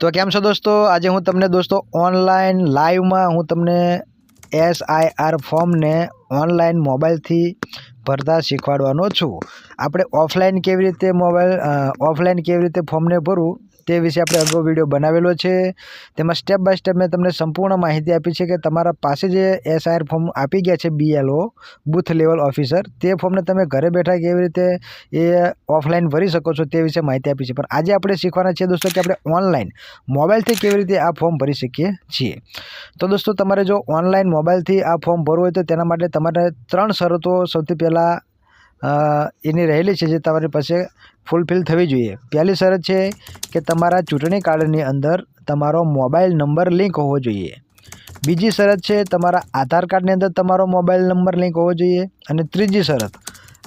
તો કેમ છો દોસ્તો? આજે હું તમને દોસ્તો ઓનલાઈન લાઈવમાં હું તમને એસ આઈ આર ફોર્મને ઓનલાઈન મોબાઈલથી ભરતા શીખવાડવાનો છું. આપણે ઓફલાઈન કેવી રીતે મોબાઈલ ઓફલાઈન કેવી રીતે ફોર્મને ભરવું તે વિશે આપણે અગાઉ વીડિયો બનાવેલો છે. તેમાં સ્ટેપ બાય સ્ટેપ મેં તમને સંપૂર્ણ માહિતી આપી છે કે તમારા પાસે જે એસઆઈઆર ફોર્મ આપી ગયા છે બીએલઓ બૂથ લેવલ ઓફિસર તે ફોર્મને તમે ઘરે બેઠા કેવી રીતે એ ઓફલાઈન ભરી શકો છો તે વિશે માહિતી આપી છે. પણ આજે આપણે શીખવાના છે દોસ્તો કે આપણે ઓનલાઈન મોબાઈલથી કેવી રીતે આ ફોર્મ ભરી શકીએ છીએ. તો દોસ્તો તમારે જો ઓનલાઈન મોબાઈલથી આ ફોર્મ ભરવું હોય તો તેના માટે તમારે ત્રણ શરતો સૌથી પહેલાં એની રહેલી છે જે તમારી પાસે ફૂલફિલ થવી જોઈએ. પહેલી શરત છે કે તમારા ચૂંટણી કાર્ડની અંદર તમારો મોબાઈલ નંબર લિંક હોવો જોઈએ. બીજી શરત છે તમારા આધાર કાર્ડની અંદર તમારો મોબાઈલ નંબર લિંક હોવો જોઈએ. અને ત્રીજી શરત,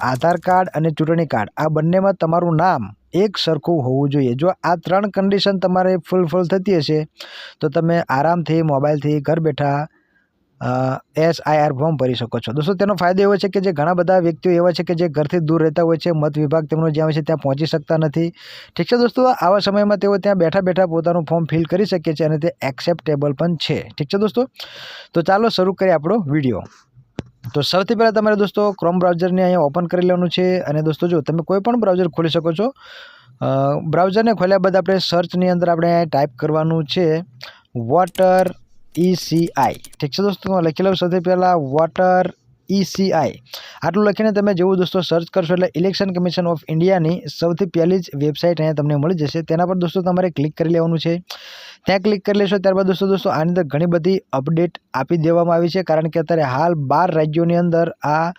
આધાર કાર્ડ અને ચૂંટણી કાર્ડ, આ બંનેમાં તમારું નામ એક સરખું હોવું જોઈએ. જો આ ત્રણ કન્ડિશન તમારે ફૂલફિલ થતી હશે, તો તમે આરામથી મોબાઈલથી ઘર બેઠા એસ આઈ આર ફોર્મ ભરી શકો છો. દોસ્તો, તેનો ફાયદો એવો છે કે જે ઘણા બધા વ્યક્તિઓ એવા છે કે જે ઘરથી દૂર રહેતા હોય છે, મત વિભાગ તેમનો જ્યાં હોય છે ત્યાં પહોંચી શકતા નથી. ઠીક છે દોસ્તો, આવા સમયમાં તેઓ ત્યાં બેઠા બેઠા પોતાનું ફોર્મ ફિલ કરી શકે છે અને તે એક્સેપ્ટેબલ પણ છે. ઠીક છે દોસ્તો? તો ચાલો શરૂ કરીએ આપણો વીડિયો તો સૌથી પહેલાં તમારે દોસ્તો ક્રોમ બ્રાઉઝરને અહીંયા ઓપન કરી લેવાનું છે અને દોસ્તો, જો તમે કોઈ પણ બ્રાઉઝર ખોલી શકો છો બ્રાઉઝરને ખોલ્યા બાદ આપણે સર્ચની અંદર આપણે ટાઈપ કરવાનું છે વોટર ઈસીઆઈ ઠીક છે દોસ્તો હું લખી લઉં સૌથી પહેલાં વોટર ઈસીઆઈ આટલું લખીને તમે જેવું દોસ્તો સર્ચ કરશો એટલે ઇલેક્શન કમિશન ઓફ ઇન્ડિયાની સૌથી પહેલી જ વેબસાઇટ અહીંયા તમને મળી જશે. તેના પર દોસ્તો તમારે ક્લિક કરી લેવાનું છે. ત્યાં ક્લિક કરી લેશો, ત્યારબાદ દોસ્તો દોસ્તો આની અંદર ઘણી બધી અપડેટ આપી દેવામાં આવી છે. કારણ કે અત્યારે હાલ બાર રાજ્યોની અંદર આ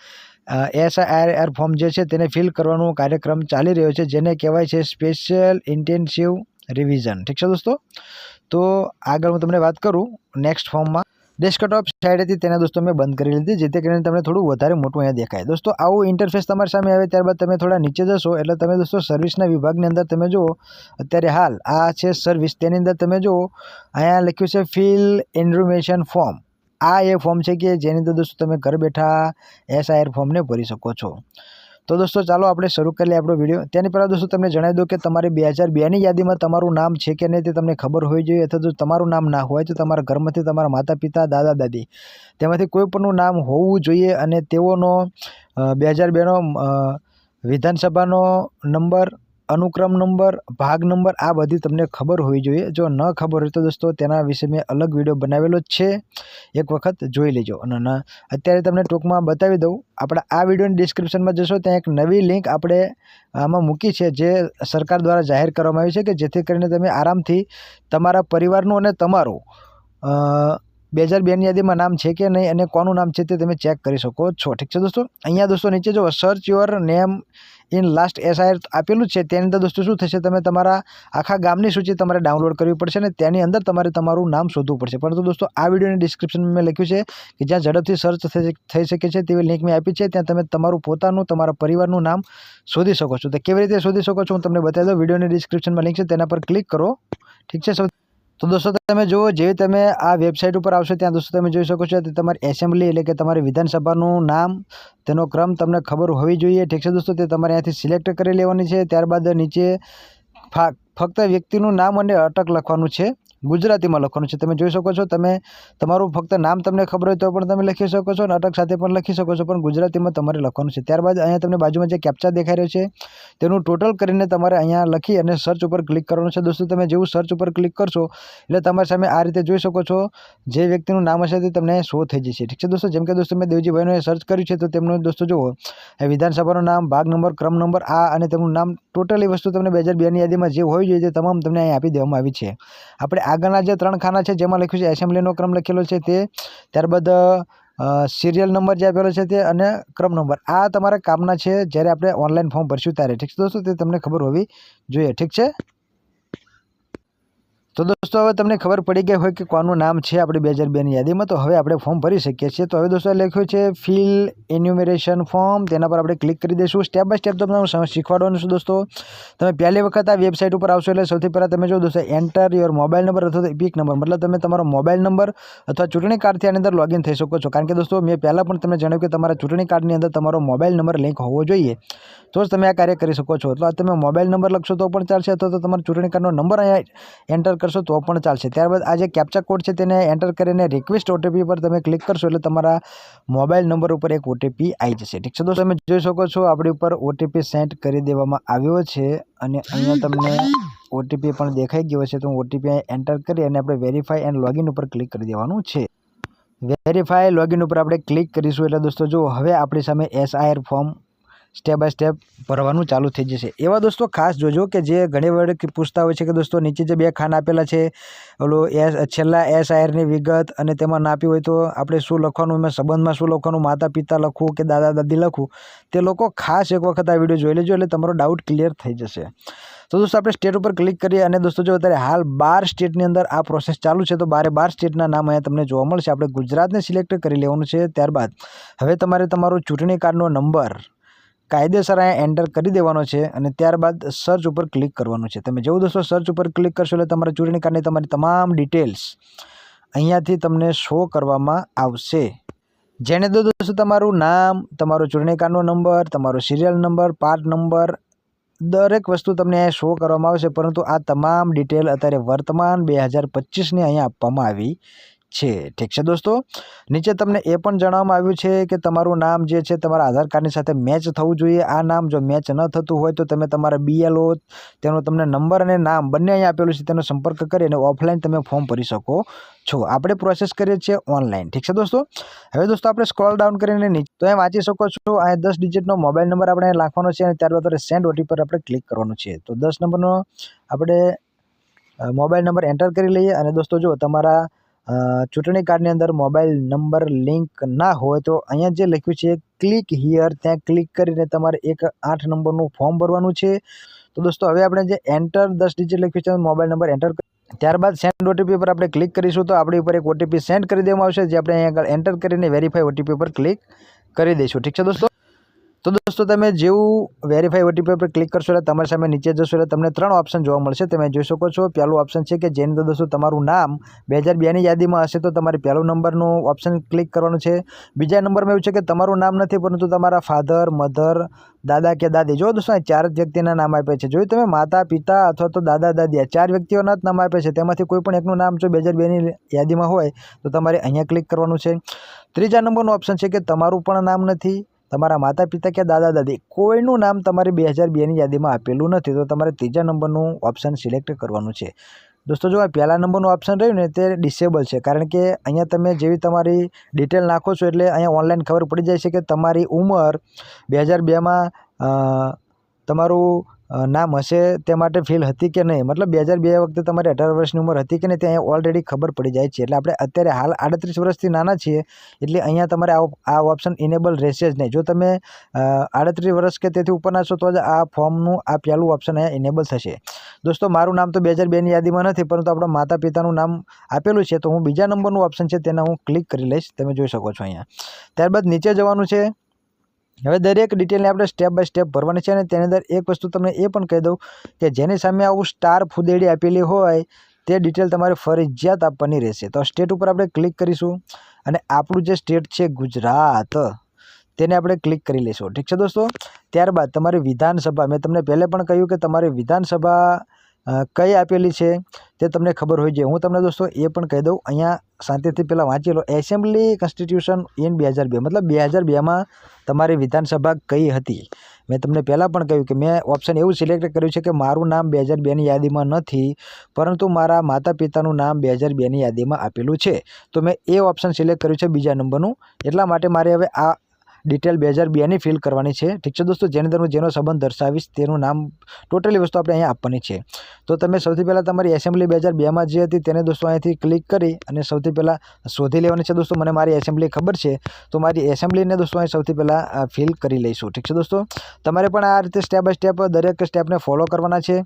એસઆઈઆર ફોર્મ જે છે તેને ફિલ કરવાનો કાર્યક્રમ ચાલી રહ્યો છે. જેને કહેવાય છે સ્પેશિયલ ઇન્ટેન્સિવ રિવિઝન ઠીક છે દોસ્તો? તો આગળ હું તમને વાત કરું નેક્સ્ટ ફોર્મમાં ડેસ્કટોપ સાઈડ હતી તેને દોસ્તો મેં બંધ કરી લીધી, જેથી કરીને તમને થોડું વધારે મોટું અહીંયા દેખાય. દોસ્તો, આવું ઇન્ટરફેસ તમારી સામે આવે ત્યારબાદ તમે થોડા નીચે જશો, એટલે તમે દોસ્તો સર્વિસના વિભાગની અંદર તમે જુઓ, અત્યારે હાલ આ છે સર્વિસ તેની અંદર તમે જુઓ, અહીંયા લખ્યું છે ફિલ ઇન્ફોર્મેશન ફોર્મ આ એ ફોર્મ છે કે જેની અંદર દોસ્તો તમે ઘર બેઠા એસઆઈઆર ફોર્મને ભરી શકો છો. તો દોસ્તો, ચાલો આપણે શરૂ કરી લઈએ આપણો વીડિયો. તેની પહેલાં દોસ્તો, તમને જણાવી દઉં કે તમારે બે હજાર બેની યાદીમાં તમારું નામ છે કે નહીં તે તમને ખબર હોવી જોઈએ. અથવા જો તમારું નામ ના હોય તો તમારા ઘરમાંથી તમારા માતા પિતા દાદા દાદી તેમાંથી કોઈ પણનું નામ હોવું જોઈએ અને તેઓનો બે હજાર બેનો વિધાનસભાનો નંબર અનુક્રમ નંબર, ભાગ નંબર, આ બધી તમને ખબર હોવી જોઈએ. જો ન ખબર હોય તો દોસ્તો, તેના વિશે મેં અલગ વીડિયો બનાવેલો જ છે. એક વખત જોઈ લેજો. અને અત્યારે તમને ટૂંકમાં બતાવી દઉં. આપણે આ વિડીયોની ડિસ્ક્રિપ્શનમાં જશો, ત્યાં એક નવી લિંક આપણે આમાં મૂકી છે, જે સરકાર દ્વારા જાહેર કરવામાં આવી છે, કે જેથી કરીને તમે આરામથી તમારા પરિવારનું અને તમારું બે હજાર બેની યાદીમાં નામ છે કે નહીં અને કોનું નામ છે તે તમે ચેક કરી શકો છો. ઠીક છે દોસ્તો? અહીંયા દોસ્તો નીચે જો search your name in last SIR આપેલું છે, તેની અંદર દોસ્તો શું થશે? તમે તમારા આખા ગામની સૂચિ તમારે ડાઉનલોડ કરવી પડશે અને તેની અંદર તમારે તમારું નામ શોધવું પડશે. પરંતુ દોસ્તો, આ વિડીયોની ડિસ્ક્રિપ્શનમાં મેં લખ્યું છે કે જ્યાં ઝડપથી સર્ચ થઈ શકે છે તેવી લિંક મેં આપી છે, ત્યાં તમે તમારું પોતાનું, તમારા પરિવારનું નામ શોધી શકો છો. તો કેવી રીતે શોધી શકો છો હું તમને બતાવી દઉં. વિડીયોની ડિસ્ક્રિપ્શનમાં લિંક છે, તેના પર ક્લિક કરો. ઠીક છે તો દોસ્તો, તમે જુઓ, જે તમે આ વેબસાઇટ ઉપર આવશો, ત્યાં દોસ્તો તમે જોઈ શકો છો તે તમારી એસેમ્બલી એટલે કે તમારી વિધાનસભાનું નામ, તેનો ક્રમ તમને ખબર હોવી જોઈએ. ઠીક છે દોસ્તો, તે તમારે અહીંયાથી સિલેક્ટ કરી લેવાની છે. ત્યારબાદ નીચે ફક્ત વ્યક્તિનું નામ અને અટક લખવાનું છે. ગુજરાતીમાં લખવાનું છે. તમે જોઈ શકો છો, તમે તમારું ફક્ત નામ તમને ખબર હોય તો પણ તમે લખી શકો છો અને અટક સાથે પણ લખી શકો છો, પણ ગુજરાતીમાં તમારે લખવાનું છે. ત્યારબાદ અહીંયા તમને બાજુમાં જે કેપ્ચા દેખાઈ રહ્યો છે, તેનું ટોટલ કરીને તમારે અહીંયા લખી અને સર્ચ ઉપર ક્લિક કરવાનું છે. દોસ્તો, તમે જેવું સર્ચ ઉપર ક્લિક કરશો, એટલે તમારી સામે આ રીતે જોઈ શકો છો, જે વ્યક્તિનું નામ હશે તે તમને શો થઈ જશે. ઠીક છે દોસ્તો? જેમ કે દોસ્તો, મેં દેવજીભાઈનું સર્ચ કર્યું છે, તો તેમનું દોસ્તો જુઓ વિધાનસભાનું નામ, ભાગ નંબર, ક્રમ નંબર, આ અને તેમનું નામ ટોટલી વસ્તુ તમને બે હજાર બેની યાદીમાં જે હોવી જોઈએ તે તમામ તમને અહીં આપી દેવામાં આવી છે. આપણે આગળના જે ત્રણ ખાના છે જેમાં લખ્યું છે એસેમ્બલીનો ક્રમ લખેલો છે તે, ત્યારબાદ સિરિયલ નંબર જે આપેલો છે તે અને ક્રમ નંબર. આ તમારા કામના છે જ્યારે આપણે ઓનલાઈન ફોર્મ ભરશું ત્યારે. ઠીક છે દોસ્તો? તે તમને ખબર હોવી જોઈએ. ઠીક છે? તો દોસ્તો, હવે તમને ખબર પડી ગઈ હોય કે કોનું નામ છે આપણે બે હજાર બેની યાદીમાં, તો હવે આપણે ફોર્મ ભરી શકીએ છીએ. તો હવે દોસ્તો લખ્યું છે ફિલ એન્યુમરેશન ફોર્મ તેના પર આપણે ક્લિક કરી દઈશું. સ્ટેપ બાય સ્ટેપ તમને શીખવાડવાનું છું દોસ્તો. તમે પહેલી વખત આ વેબસાઇટ ઉપર આવશો એટલે સૌથી પહેલાં તમે જો દોસ્તો એન્ટર યોર મોબાઈલ નંબર અથવા ઇપિક નંબર મતલબ તમે તમારો મોબાઈલ નંબર અથવા ચૂંટણી કાર્ડથી આની અંદર લોગિન થઈ શકો છો. કારણ કે દોસ્તો, મેં પહેલાં પણ તમને જણાવ્યું કે તમારા ચૂંટણી કાર્ડની અંદર તમારો મોબાઈલ નંબર લિંક હોવો જોઈએ. તો જ તમે આ કાર્ય કરી શકો છો. અથવા તમે મોબાઈલ નંબર લખશો તો પણ ચાલશે અથવા તો તમારો ચૂંટણી કાર્ડનો નંબર અહીંયા એન્ટર કરશો તો પણ ચાલશે. ત્યારબાદ આ જે કેપ્ચા કોડ છે તેને એન્ટર કરીને રિક્વેસ્ટ ઓટીપી પર તમે ક્લિક કરશો એટલે તમારા મોબાઈલ નંબર ઉપર એક ઓટીપી આવી જશે. ઠીક છે દોસ્તો, તમે જોઈ શકો છો આપણી ઉપર ઓટીપી સેન્ડ કરી દેવામાં આવ્યો છે અને અહીંયા તમને ઓટીપી પણ દેખાઈ ગયો છે. તો ઓટીપી એન્ટર કરી અને આપણે વેરીફાઈ એન્ડ લોગિન ઉપર ક્લિક કરી દેવાનું છે. વેરીફાઈ લોગિન ઉપર આપણે ક્લિક કરીશું. એટલે દોસ્તો, જો હવે આપણી સામે SIR form step by step ભરવાનું ચાલુ થઈ જશે. એવા દોસ્તો ખાસ જોજો કે જે ઘણી વાર પૂછતા હોય છે કે દોસ્તો નીચે જે બે ખાન આપેલા છે, ઓલું એસ, છેલ્લા એસઆઈઆરની વિગત અને તેમાં નાપી હોય તો આપણે શું લખવાનું, એમાં સંબંધમાં શું લખવાનું માતા પિતા લખવું કે દાદા દાદી લખવું, તે લોકો ખાસ એક વખત આ વીડિયો જોઈ લેજો એટલે તમારો ડાઉટ ક્લિયર થઈ જશે. તો દોસ્તો આપણે સ્ટેટ ઉપર ક્લિક કરીએ અને દોસ્તો જો અત્યારે હાલ બાર સ્ટેટની અંદર આ પ્રોસેસ ચાલુ છે, તો બારે બાર સ્ટેટના નામ અહીંયા તમને જોવા મળશે. આપણે ગુજરાતને સિલેક્ટ કરી લેવાનું છે ત્યારબાદ. હવે તમારે તમારો ચૂંટણી કાર્ડનો નંબર કાયદેસર અહીંયા એન્ટર કરી દેવાનો છે અને ત્યારબાદ સર્ચ ઉપર ક્લિક કરવાનું છે. તમે જેવું દોસ્તો સર્ચ ઉપર ક્લિક કરશો એટલે તમારા ચૂંટણી કાર્ડની તમારી તમામ ડિટેલ્સ અહીંયાથી તમને શો કરવામાં આવશે. જેને તો દોસ્તો તમારું નામ, તમારો ચૂંટણી કાર્ડનો નંબર તમારો સિરિયલ નંબર પાર્ટ નંબર દરેક વસ્તુ તમને અહીંયા શો કરવામાં આવશે. પરંતુ આ તમામ ડિટેલ અત્યારે વર્તમાન બે હજાર પચીસની અહીંયા આપવામાં આવી છે. ઠીક છે દોસ્તો? નીચે તમને એ પણ જણાવવામાં આવ્યું છે કે તમારું નામ જે છે તમારા આધાર કાર્ડની સાથે મેચ થવું જોઈએ. આ નામ જો મેચ ન થતું હોય તો તમે તમારા બીએલઓ તેનો તમને નંબર અને નામ બંને અહીંયા આપેલું છે, તેનો સંપર્ક કરી અને ઓફલાઈન તમે ફોર્મ ભરી શકો છો. આપણે પ્રોસેસ કરીએ છીએ ઓનલાઈન ઠીક છે દોસ્તો? હવે દોસ્તો આપણે સ્ક્રોલ ડાઉન કરીને નીચે તો એ વાંચી શકો છો. અહીંયા દસ ડિજિટનો મોબાઈલ નંબર આપણે લખવાનો છે અને ત્યારબાદ સેન્ડ ઓટી પર આપણે ક્લિક કરવાનું છે. તો દસ નંબરનો આપણે મોબાઈલ નંબર એન્ટર કરી લઈએ અને દોસ્તો જો તમારા ચૂંટણી કાર્ડની અંદર મોબાઈલ નંબર લિંક ના હોય તો અહીંયા જે લખ્યું છે, ક્લિક હિયર ત્યાં ક્લિક કરીને તમારે એક આઠ નંબરનું ફોર્મ ભરવાનું છે. તો દોસ્તો, હવે આપણે જે એન્ટર દસ ડિજિટ લખ્યું છે, મોબાઈલ નંબર એન્ટર ત્યારબાદ સેન્ડ ઓટીપી પર આપણે ક્લિક કરીશું તો આપણી ઉપર એક ઓટીપી સેન્ડ કરી દેવામાં આવશે, જે આપણે અહીંયા આગળ એન્ટર કરીને વેરીફાઈ ઓટીપી પર ક્લિક કરી દઈશું. ઠીક છે દોસ્તો? તો દોસ્તો, તમે જેવું વેરીફાઈ ઓટીપી પર ક્લિક કરશો એટલે તમારી સામે નીચે જશો એટલે તમને ત્રણ ઓપ્શન જોવા મળશે. તમે જોઈ શકો છો, પહેલું ઓપ્શન છે કે જેની અંદર દોસ્તો તમારું નામ બે હજાર બેની યાદીમાં હશે તો તમારે પહેલું નંબરનું ઓપ્શન ક્લિક કરવાનું છે. બીજા નંબરમાં એવું છે કે તમારું નામ નથી, પરંતુ તમારા ફાધર મધર દાદા કે દાદી. જો દોસ્તો ચાર વ્યક્તિના નામ આપ્યા છે. જો તમે માતા, પિતા અથવા તો દાદા, દાદી, આ ચાર વ્યક્તિઓના જ નામ આપ્યા છે, તેમાંથી કોઈ પણ એકનું નામ જો બે હજાર બેની યાદીમાં હોય, તો તમારે અહીંયા ક્લિક કરવાનું છે. ત્રીજા નંબરનું ઓપ્શન છે કે તમારું પણ નામ નથી તમારા માતા પિતા કે દાદા દાદી કોઈનું નામ તમારે બે હજાર બેની યાદીમાં આપેલું નથી, તો તમારે ત્રીજા નંબરનું ઓપ્શન સિલેક્ટ કરવાનું છે. દોસ્તો, જો આ પહેલા નંબરનું ઓપ્શન રહ્યું ને, તે ડિસેબલ છે, કારણ કે અહીંયા તમે જેવી તમારી ડિટેલ નાખો છો, એટલે અહીંયા ઓનલાઈન ખબર પડી જાય છે કે તમારી ઉંમર બે હજાર બેમાં તમારું નામ હશે તે માટે ફીલ હતી કે નહીં? મતલબ બે હજાર બે વખતે તમારી અઢાર વર્ષની ઉંમર હતી કે નહીં તે અહીંયા ઓલરેડી ખબર પડી જાય છે. એટલે આપણે અત્યારે હાલ આડત્રીસ વર્ષથી નાના છીએ, એટલે અહીંયા તમારે આ ઓપ્શન ઇનેબલ રહેશે જ નહીં. જો તમે આડત્રીસ વર્ષ કે તેથી ઉપરના છો તો જ આ ફોર્મનું, આ પહેલું ઓપ્શન અહીંયા ઇનેબલ થશે. દોસ્તો, મારું નામ તો બે હજાર બેની યાદીમાં નથી, પરંતુ આપણા માતા પિતાનું નામ આપેલું છે, તો હું બીજા નંબરનું ઓપ્શન છે તેને હું ક્લિક કરી લઈશ. તમે જોઈ શકો છો અહીંયા. ત્યારબાદ નીચે જવાનું છે. હવે દરેક ડિટેલને આપણે સ્ટેપ બાય સ્ટેપ ભરવાની છે અને તેની અંદર એક વસ્તુ તમને એ પણ કહી દઉં કે જેની સામે આવું સ્ટાર ફુદેડી આપેલી હોય, તે ડિટેલ તમારે ફરજિયાત આપવાની રહેશે. તો સ્ટેટ ઉપર આપણે ક્લિક કરીશું અને આપણું જે સ્ટેટ છે ગુજરાત, તેને આપણે ક્લિક કરી લઈશું. ઠીક છે દોસ્તો? ત્યારબાદ તમારી વિધાનસભા, મેં તમને પહેલે પણ કહ્યું કે તમારી વિધાનસભા કઈ આપેલી છે તે તમને ખબર હોય છે. હું તમને દોસ્તો એ પણ કહી દઉં. અહીંયા શાંતિથી પહેલાં વાંચી લો. એસેમ્બલી કોન્સ્ટિટ્યુશન ઇન બે હજાર બે. મતલબ બે હજાર બેમાં તમારી વિધાનસભા કઈ હતી? મેં તમને પહેલાં પણ કહ્યું કે મેં ઓપ્શન એવું સિલેક્ટ કર્યું છે કે મારું નામ બે હજાર બેની યાદીમાં નથી, પરંતુ મારા માતા પિતાનું નામ બે હજાર બેની યાદીમાં આપેલું છે. તો મેં એ ઓપ્શન સિલેક્ટ કર્યું છે બીજા નંબરનું. એટલા માટે મારે હવે આ ડિટેલ બે હજાર બેની ફિલ કરવાની છે. ઠીક છે દોસ્તો? જેની અંદર હું જેનો સંબંધ દર્શાવીશ તેનું નામ ટોટલી વસ્તુ આપણે અહીંયા આપવાની છે. તો તમે સૌથી પહેલાં તમારી એસેમ્બલી બે હજાર બેમાં જે હતી તેને દોસ્તો અહીંયાથી ક્લિક કરી અને સૌથી પહેલાં શોધી લેવાની છે દોસ્તો. મને મારી એસેમ્બલી ખબર છે. તો મારી એસેમ્બલીને દોસ્તો અહીં સૌથી પહેલાં ફિલ કરી લઈશું. ઠીક છે દોસ્તો? તમારે પણ આ રીતે સ્ટેપ બાય સ્ટેપ દરેક સ્ટેપને ફોલો કરવાના છે.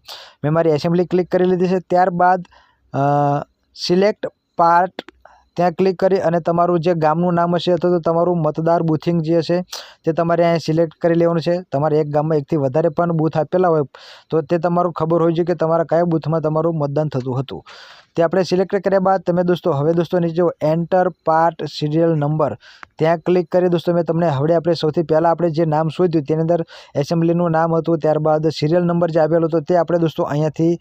મેં મારી એસેમ્બલી ક્લિક કરી લીધી છે. ત્યારબાદ સિલેક્ટ પાર્ટ ત્યાં ક્લિક કરી અને તમારું જે ગામનું નામ હશે અથવા તો તમારું મતદાર બુથિંગ જે હશે, તે તમારે અહીંયા સિલેક્ટ કરી લેવાનું છે. તમારે એક ગામમાં એકથી વધારે પણ બૂથ આપેલા હોય, તો તે તમારું ખબર હોય છે કે તમારા કયા બૂથમાં તમારું મતદાન થતું હતું. તે આપણે સિલેક્ટ કર્યા બાદ તમે દોસ્તો, હવે દોસ્તો નીચે એન્ટર પાર્ટ સિરિયલ નંબર ત્યાં ક્લિક કરી દોસ્તો મેં તમને હવે આપણે સૌથી પહેલાં આપણે જે નામ શોધ્યું તેની અંદર એસેમ્બલીનું નામ હતું, ત્યારબાદ સિરિયલ નંબર જે આપેલો હતો તે આપણે દોસ્તો અહીંયાથી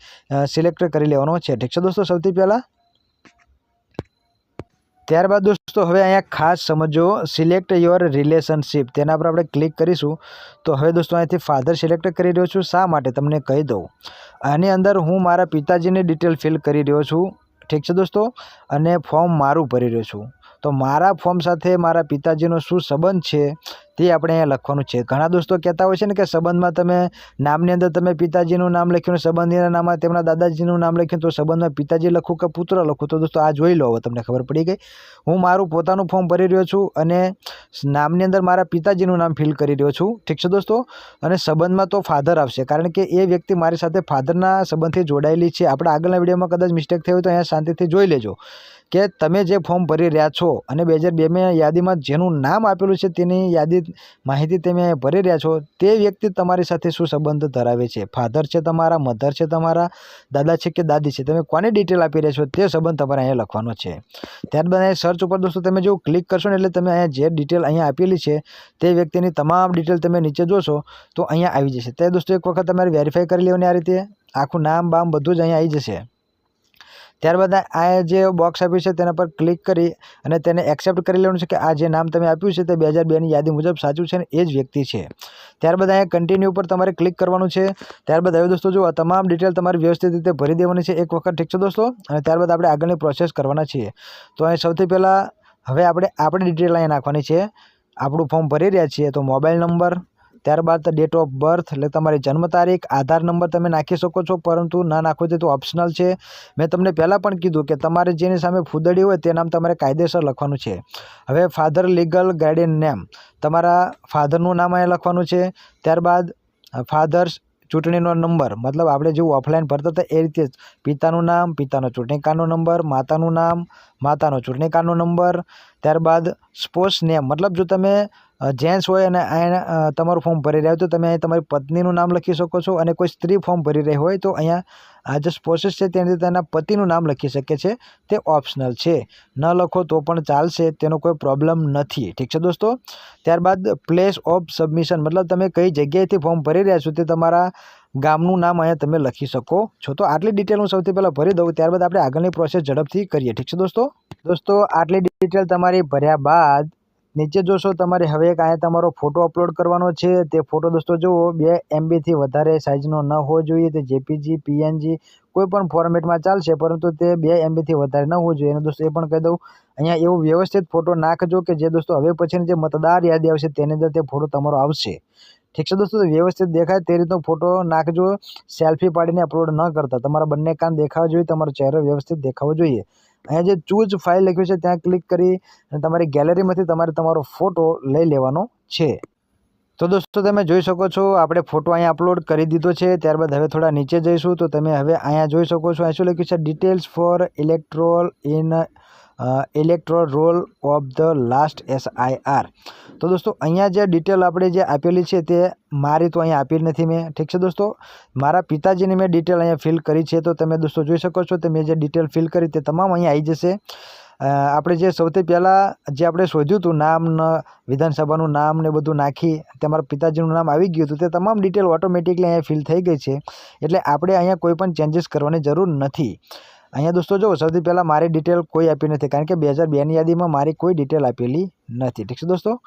સિલેક્ટ કરી લેવાનો છે. ઠીક છે દોસ્તો, સૌથી પહેલાં ત્યારબાદ દોસ્તો, હવે અહીંયા ખાસ સમજો સિલેક્ટ યોર રિલેશનશીપ તેના પર આપણે ક્લિક કરીશું. તો હવે દોસ્તો અહીંયાથી ફાધર સિલેક્ટ કરી રહ્યો છું. શા માટે? તમને કહી દઉં. આની અંદર હું મારા પિતાજીની ડિટેલ ફિલ કરી રહ્યો છું. ઠીક છે દોસ્તો? અને ફોર્મ મારું ભરી રહ્યો છું. તો મારા ફોર્મ સાથે મારા પિતાજીનો શું સંબંધ છે તે આપણે અહીંયા લખવાનું છે. ઘણા દોસ્તો કહેતા હોય છે ને કે સંબંધમાં તમે નામની અંદર તમે પિતાજીનું નામ લખ્યું, સંબંધીના નામમાં તેમના દાદાજીનું નામ લખ્યું, તો સંબંધમાં પિતાજી લખું કે પુત્ર લખું? તો દોસ્તો આ જોઈ લો, હવે તમને ખબર પડી ગઈ. હું મારું પોતાનું ફોર્મ ભરી રહ્યો છું અને નામની અંદર મારા પિતાજીનું નામ ફિલ કરી રહ્યો છું. ઠીક છે દોસ્તો? અને સંબંધમાં તો ફાધર આવશે, કારણ કે એ વ્યક્તિ મારી સાથે ફાધરના સંબંધથી જોડાયેલી છે. આપણે આગળના વિડીયોમાં કદાચ મિસ્ટેક થઈ હોય તો અહીંયા શાંતિથી જોઈ લેજો. કે તમે જે ફોર્મ ભરી રહ્યા છો અને બે હજાર બેમાં યાદીમાં જેનું નામ આપેલું છે તેની યાદી માહિતી તમે ભરી રહ્યા છો, તે વ્યક્તિ તમારી સાથે શું સંબંધ ધરાવે છે? ફાધર છે તમારા, મધર છે તમારા, દાદા છે કે દાદી છે? તમે કોની ડિટેલ આપી રહ્યા છો? તે સંબંધ તમારે અહીંયા લખવાનો છે. ત્યારબાદ અહીંયા સર્ચ ઉપર દોસ્તો તમે જો ક્લિક કરશો ને એટલે તમે અહીંયા જે ડિટેલ અહીંયા આપેલી છે, તે વ્યક્તિની તમામ ડિટેલ તમે નીચે જોશો તો અહીંયા આવી જશે. તે દોસ્તો એક વખત તમારે વેરીફાઈ કરી લેવાની આ રીતે. આખું નામ બામ બધું જ અહીંયા આવી જશે. ત્યારબાદ આ જે બોક્સ આપ્યું છે તેના પર ક્લિક કરી અને તેને એક્સેપ્ટ કરી લેવાનું છે કે આ જે નામ તમે આપ્યું છે તે બે હજાર બેની યાદી મુજબ સાચું છે ને એ જ વ્યક્તિ છે. ત્યારબાદ અહીંયા કન્ટિન્યુ ઉપર તમારે ક્લિક કરવાનું છે. ત્યારબાદ હવે દોસ્તો જો તમામ ડિટેલ તમારી વ્યવસ્થિત રીતે ભરી દેવાની છે એક વખત, ઠીક છે દોસ્તો? અને ત્યારબાદ આપણે આગળની પ્રોસેસ કરવાના છીએ. તો અહીં સૌથી પહેલાં હવે આપણે આપણી ડિટેલ અહીંયા નાખવાની છે. આપણું ફોર્મ ભરી રહ્યા છીએ, તો મોબાઈલ નંબર ત્યારબાદ ડેટ ઓફ બર્થ એટલે તમારી જન્મ તારીખ, આધાર નંબર તમે નાખી શકો છો, પરંતુ ના નાખો તે તો ઓપ્શનલ છે. મેં તમને પહેલાં પણ કીધું કે તમારે જેની સામે ફૂદડી હોય તે નામ તમારે કાયદેસર લખવાનું છે. હવે ફાધર લીગલ ગાર્ડિયન નેમ તમારા ફાધરનું નામ અહીંયા લખવાનું છે. ત્યારબાદ ફાધર્સ ચૂંટણીનો નંબર મતલબ આપણે જેવું ઓફલાઈન ભરતા હતા એ રીતે પિતાનું નામ, પિતાનો ચૂંટણી કાર્ડનો નંબર માતાનું નામ, માતાનો ચૂંટણી કાર્ડનો નંબર ત્યારબાદ સ્પોર્ટ્સ નેમ મતલબ જો તમે જેન્ટ્સ હોય અને અહીંયા તમારું ફોર્મ ભરી રહ્યા હોય, તો તમે અહીં તમારી પત્નીનું નામ લખી શકો છો અને કોઈ સ્ત્રી ફોર્મ ભરી રહી હોય, તો અહીંયા આ જે પ્રોસેસ છે તેની તેના પતિનું નામ લખી શકે છે. તે ઓપ્શનલ છે. ન લખો તો પણ ચાલશે, તેનો કોઈ પ્રોબ્લેમ નથી. ઠીક છે દોસ્તો? ત્યારબાદ પ્લેસ ઓફ સબમિશન મતલબ તમે કઈ જગ્યાએથી ફોર્મ ભરી રહ્યા છો તે તમારા ગામનું નામ અહીંયા તમે લખી શકો છો. તો આટલી ડિટેલ હું સૌથી પહેલાં ભરી દઉં, ત્યારબાદ આપણે આગળની પ્રોસેસ ઝડપથી કરીએ. ઠીક છે દોસ્તો? દોસ્તો, આટલી ડિટેલ તમારી ભર્યા બાદ નીચે જોશો, તમારે હવે અહીંયા તમારો ફોટો અપલોડ કરવાનો છે. તે ફોટો દોસ્તો જુઓ, બે એમબીથી વધારે સાઇઝનો ન હોવો જોઈએ. તે જેપીજી પીએનજી કોઈપણ ફોર્મેટમાં ચાલશે, પરંતુ તે બે એમબીથી વધારે ન હોવું જોઈએ. અને દોસ્તો એ પણ કહી દઉં, અહીંયા એવો વ્યવસ્થિત ફોટો નાખજો કે જે દોસ્તો હવે પછીની જે મતદાર યાદી આવશે તેની અંદર તે ફોટો તમારો આવશે. ઠીક છે દોસ્તો વ્યવસ્થિત દેખાય તે રીતનો ફોટો નાખજો. સેલ્ફી પાડીને અપલોડ ન કરતા. તમારા બંને કાન દેખાવા જોઈએ, તમારો ચહેરો વ્યવસ્થિત દેખાવો જોઈએ. અહીંયા જે ચૂઝ ફાઇલ લખ્યું છે, ત્યાં ક્લિક કરી અને તમારી ગેલેરીમાંથી તમારે તમારો ફોટો લઈ લેવાનો છે. તો દોસ્તો, તમે જોઈ શકો છો, આપણે ફોટો અહીંયા અપલોડ કરી દીધો છે. ત્યારબાદ હવે થોડા નીચે જઈશું. તો તમે હવે અહીંયા જોઈ શકો છો. અહીં શું લખ્યું છે details for electoral in electro roll of the last SIR તો દોસ્તો, અહીંયા જે ડિટેલ આપણે જે આપેલી છે તે મારી તો અહીંયા આપી નથી મેં. ઠીક છે દોસ્તો? મારા પિતાજીની મેં ડિટેલ અહીંયા ફિલ કરી છે. તો તમે દોસ્તો જોઈ શકો છો તે મેં જે ડિટેલ ફિલ કરી તે તમામ અહીંયા આવી જશે. આપણે જે સૌથી પહેલાં જે આપણે શોધ્યું હતું નામ વિધાનસભાનું નામ ને બધું નાખી તમારા પિતાજીનું નામ આવી ગયું હતું, તે તમામ ડિટેલ ઓટોમેટિકલી અહીંયા ફિલ થઈ ગઈ છે. એટલે આપણે અહીંયા કોઈ પણ ચેન્જીસ કરવાની જરૂર નથી. અહીંયા દોસ્તો જો, સૌથી પહેલાં મારી ડિટેલ કોઈ આપી નથી, કારણ કે બે હજાર બેની યાદીમાં મારી કોઈ ડિટેલ આપેલી નથી. ઠીક છે દોસ્તો?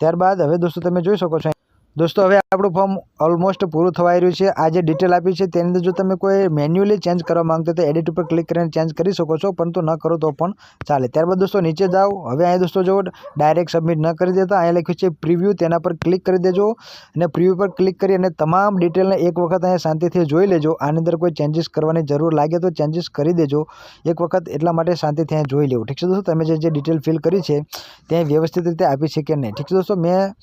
ત્યારબાદ હવે દોસ્તો તમે જોઈ શકો છો દોસ્તો, હવે આપણું ફોર્મ ઓલમોસ્ટ પૂરું થવાઈ રહ્યું છે. આ જે ડિટેલ આપી છે, તેની અંદર જો તમે કોઈ મેન્યુઅલી ચેન્જ કરવા માંગતો તો એડિટ ઉપર ક્લિક કરીને ચેન્જ કરી શકો છો, પરંતુ ન કરો તો પણ ચાલે. ત્યારબાદ દોસ્તો, નીચે જાઓ. હવે અહીંયા દોસ્તો જો ડાયરેક્ટ સબમિટ ન કરી દેતા. અહીંયા લખ્યું છે પ્રિવ્યૂ તેના પર ક્લિક કરી દેજો. અને પ્રિવ્યૂ પર ક્લિક કરી અને તમામ ડિટેલને એક વખત અહીંયા શાંતિથી જોઈ લેજો. આની અંદર કોઈ ચેન્જીસ કરવાની જરૂર લાગે તો ચેન્જીસ કરી દેજો. એક વખત એટલા માટે શાંતિથી અહીંયા જોઈ લેવું. ઠીક છે દોસ્તો? તમે જે જે ડિટેલ ફિલ કરી છે, તે વ્યવસ્થિત રીતે આપી છે કે નહીં? ઠીક છે દોસ્તો? મેં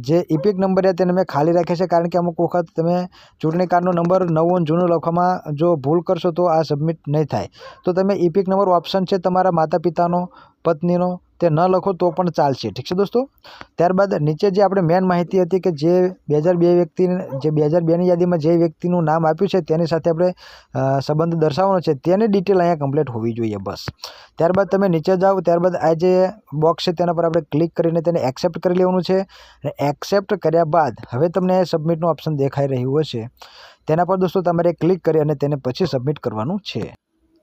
જે ઇપિક નંબર છે તેને મેં ખાલી રાખ્યા છે કારણ કે અમુક વખત તમે ચૂંટણી કાર્ડનો નંબર નવો જૂનો લખવામાં જો ભૂલ કરશો તો આ સબમિટ નહીં થાય. તો તમે ઇપિક નંબર ઓપ્શન છે તમારા માતા પિતાનો પત્નીનો તે ન લખો તો પણ ચાલશે. ઠીક છે દોસ્તો? ત્યારબાદ નીચે જે આપણે મેન માહિતી હતી કે જે બે હજાર બે વ્યક્તિને જે બે હજાર બેની યાદીમાં જે વ્યક્તિનું નામ આપ્યું છે તેની સાથે આપણે સંબંધ દર્શાવવાનો છે તેની ડિટેલ અહીંયા કમ્પ્લીટ હોવી જોઈએ બસ. ત્યારબાદ તમે નીચે જાઓ, ત્યારબાદ આ જે બોક્સ છે તેના પર આપણે ક્લિક કરીને તેને એક્સેપ્ટ કરી લેવાનું છે. અને એક્સેપ્ટ કર્યા બાદ હવે તમને સબમિટનું ઓપ્શન દેખાઈ રહ્યું હશે. તેના પર દોસ્તો તમારે ક્લિક કરી અને તેને પછી સબમિટ કરવાનું છે.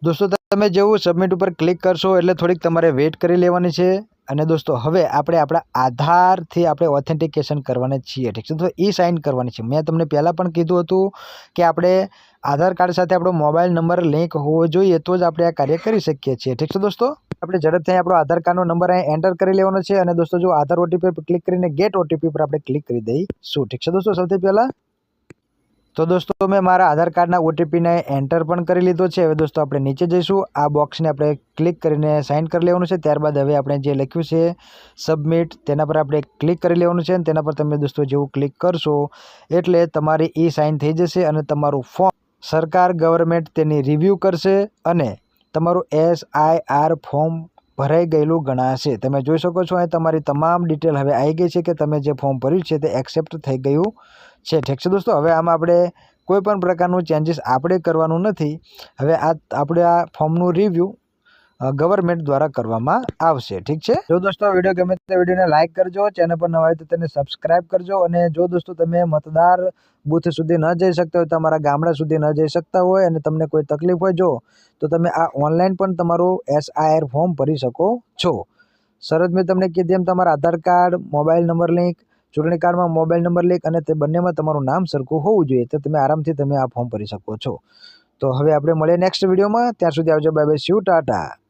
દોસ્તો તમે જેવું સબમિટ ઉપર ક્લિક કરશો એટલે થોડીક તમારે વેઇટ કરી લેવાની છે. અને દોસ્તો, હવે આપણે આપણા આધારથી આપણે ઓથેન્ટિકેશન કરવાના છીએ, ઠીક છે? તો ઈ સાઇન કરવાની છે. મેં તમને પહેલાં પણ કીધું હતું કે આપણે આધાર કાર્ડ સાથે આપણો મોબાઈલ નંબર લિંક હોવો જોઈએ તો જ આપણે આ કાર્ય કરી શકીએ છીએ, ઠીક છે દોસ્તો? આપણે ઝડપથી આપણો આધાર કાર્ડનો નંબર અહીં એન્ટર કરી લેવાનો છે અને દોસ્તો, જો આધાર ઓટીપી પર ક્લિક કરીને ગેટ ઓટીપી પર આપણે ક્લિક કરી દઈશું, ઠીક છે દોસ્તો, સૌથી પહેલાં? તો દોસ્તો, મેં મારા આધાર કાર્ડના ઓટીપીને એન્ટર પણ કરી લીધો છે. હવે દોસ્તો, આપણે નીચે જઈશું. આ બોક્સને આપણે ક્લિક કરીને સાઇન કરી લેવાનું છે. ત્યારબાદ હવે આપણે જે લખ્યું છે, સબમિટ, તેના પર આપણે ક્લિક કરી લેવાનું છે અને તેના પર તમે દોસ્તો જેવું ક્લિક કરશો, એટલે તમારી ઈ સાઇન થઈ જશે અને તમારું ફોર્મ સરકાર ગવર્મેન્ટ તેની રિવ્યૂ કરશે અને તમારું એસ આઈ આર ફોર્મ ભરાઈ ગયેલું ગણાશે. તમે જોઈ શકો છો, અહીં તમારી તમામ ડિટેલ હવે આવી ગઈ છે કે તમે જે ફોર્મ ભર્યું છે તે એક્સેપ્ટ થઈ ગયું છે. ઠીક છે દોસ્તો, હવે આમાં આપણે કોઈ પણ પ્રકારનું ચેન્જીસ આપણે કરવાનું નથી. હવે આ આપણે આ ફોર્મનું રિવ્યૂ ગવર્મેન્ટ દ્વારા કરવામાં આવશે. ઠીક છે? જો દોસ્તો વીડિયો ગમે તે વિડીયોને લાઇક કરજો ચેનલ પર નવા હોય તો તેને સબસ્ક્રાઇબ કરજો અને જો દોસ્તો તમે મતદાર બૂથ સુધી ન જઈ શકતા હોય, તમારા ગામડા સુધી ન જઈ શકતા હોય અને તમને કોઈ તકલીફ હોય જો, તો તમે આ ઓનલાઈન પણ તમારું એસઆઈઆર ફોર્મ ભરી શકો છો. શરત મેં તમને કીધી એમ તમારા Aadhaar card mobile number link ચૂંટણી કાર્ડમાં મોબાઈલ નંબર લેખ અને તે બંનેમાં તમારું નામ સરખું હોવું જોઈએ, તો તમે આરામથી તમે આ ફોર્મ ભરી શકો છો. તો હવે આપણે મળીએ નેક્સ્ટ વિડીયોમાં. ત્યાં સુધી આવજો. Bye bye Shiv Tata